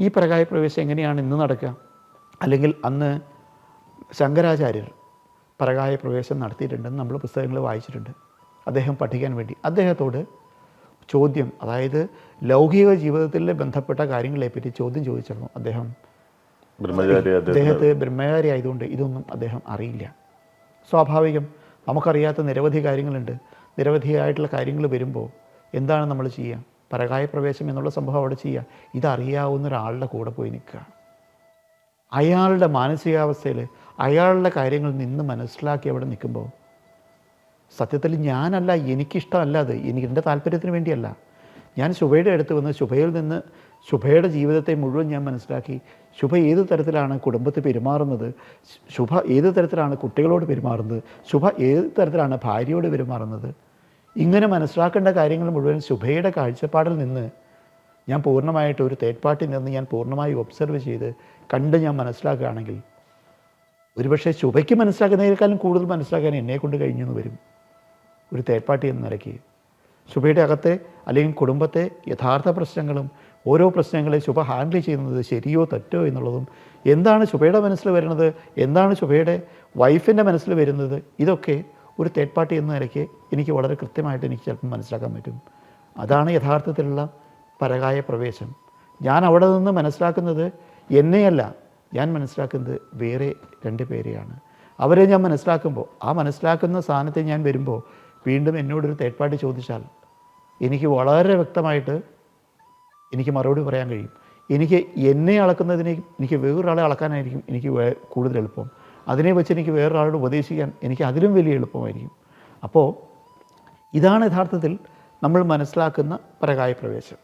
ഈ പ്രകായ പ്രവേശം എങ്ങനെയാണ് ഇന്ന് നടക്കുക? അല്ലെങ്കിൽ അന്ന് ശങ്കരാചാര്യർ പ്രകായ പ്രവേശം നടത്തിയിട്ടുണ്ടെന്ന് നമ്മൾ പുസ്തകങ്ങൾ വായിച്ചിട്ടുണ്ട്. അദ്ദേഹം പഠിക്കാൻ വേണ്ടി. അദ്ദേഹത്തോട് ചോദ്യം അതായത് ലൗകിക ജീവിതത്തിൽ ബന്ധപ്പെട്ട കാര്യങ്ങളെപ്പറ്റി ചോദ്യം ചോദിച്ചിരുന്നു അദ്ദേഹം. അദ്ദേഹത്തെ ബ്രഹ്മചാരി ആയതുകൊണ്ട് ഇതൊന്നും അദ്ദേഹം അറിയില്ല. സ്വാഭാവികം നമുക്കറിയാത്ത നിരവധി കാര്യങ്ങളുണ്ട്. നിരവധിയായിട്ടുള്ള കാര്യങ്ങൾ വരുമ്പോൾ എന്താണ് നമ്മൾ ചെയ്യുക? പരകായ പ്രവേശം എന്നുള്ള സംഭവം അവിടെ ചെയ്യുക. ഇതറിയാവുന്ന ഒരാളുടെ കൂടെ പോയി നിൽക്കുക. അയാളുടെ മാനസികാവസ്ഥയിൽ അയാളുടെ കാര്യങ്ങൾ നിന്ന് മനസ്സിലാക്കി അവിടെ നിൽക്കുമ്പോൾ സത്യത്തിൽ ഞാനല്ല എനിക്കിഷ്ടമല്ല അത്. എനിക്ക് എന്റെ താല്പര്യത്തിന് വേണ്ടിയല്ല. ഞാൻ ശുഭയുടെ അടുത്ത് വന്ന് ശുഭയിൽ നിന്ന് ശുഭയുടെ ജീവിതത്തെ മുഴുവൻ ഞാൻ മനസ്സിലാക്കി ശുഭ ഏത് തരത്തിലാണ് കുടുംബത്തിൽ പെരുമാറുന്നത് ശുഭ ഏത് തരത്തിലാണ് കുട്ടികളോട് പെരുമാറുന്നത് ശുഭ ഏത് തരത്തിലാണ് ഭാര്യയോട് പെരുമാറുന്നത് ഇങ്ങനെ മനസ്സിലാക്കേണ്ട കാര്യങ്ങൾ മുഴുവൻ ശുഭയുടെ കാഴ്ചപ്പാടിൽ നിന്ന് ഞാൻ പൂർണമായിട്ട് ഒരു തേർഡ് പാർട്ടി നിന്ന് ഞാൻ പൂർണമായി ഒബ്സർവ് ചെയ്ത് കണ്ട് ഞാൻ മനസ്സിലാക്കുകയാണെങ്കിൽ ഒരുപക്ഷെ ശുഭയ്ക്ക് മനസ്സിലാക്കുന്നതിനേക്കാളും കൂടുതൽ മനസ്സിലാക്കാൻ എന്നെ കൊണ്ട് കഴിഞ്ഞു എന്ന് വരും. ഒരു തേർഡ് പാർട്ടി എന്ന നിലയ്ക്ക്. ശുഭയുടെ അകത്തെ അല്ലെങ്കിൽ കുടുംബത്തെ യഥാർത്ഥ പ്രശ്നങ്ങളും ഓരോ പ്രശ്നങ്ങളെ ശുഭ ഹാൻഡിൽ ചെയ്യുന്നത് ശരിയോ തെറ്റോ എന്നുള്ളതും എന്താണ് ശുഭയുടെ മനസ്സിൽ വരുന്നത്? എന്താണ് ശുഭയുടെ വൈഫിന്റെ മനസ്സിൽ വരുന്നത്? ഇതൊക്കെ ഒരു തേർഡ് പാർട്ടി എന്ന നിലയ്ക്ക് എനിക്ക് വളരെ കൃത്യമായിട്ട് എനിക്ക് ചിലപ്പം മനസ്സിലാക്കാൻ പറ്റും. അതാണ് യഥാർത്ഥത്തിലുള്ള പരകായ പ്രവേശം. ഞാൻ അവിടെ നിന്ന് മനസ്സിലാക്കുന്നത് എന്നെയല്ല. ഞാൻ മനസ്സിലാക്കുന്നത് വേറെ രണ്ട് പേരെയാണ്. അവരെ ഞാൻ മനസ്സിലാക്കുമ്പോൾ ആ മനസ്സിലാക്കുന്ന സ്ഥാനത്തെ ഞാൻ വരുമ്പോൾ വീണ്ടും എന്നോടൊരു തേർഡ് പാർട്ടി ചോദിച്ചാൽ എനിക്ക് വളരെ വ്യക്തമായിട്ട് എനിക്ക് മറുപടി പറയാൻ കഴിയും. എനിക്ക് എന്നെ അളക്കുന്നതിനെ എനിക്ക് വേറൊരാളെ അളക്കാനായിരിക്കും എനിക്ക് കൂടുതൽ എളുപ്പം. അതിനെ വെച്ച് എനിക്ക് വേറൊരാളോട് ഉപദേശിക്കാൻ എനിക്ക് അതിലും വലിയ എളുപ്പമായിരിക്കും. അപ്പോൾ ഇതാണ് യഥാർത്ഥത്തിൽ നമ്മൾ മനസ്സിലാക്കുന്ന പരകായ പ്രവേശം.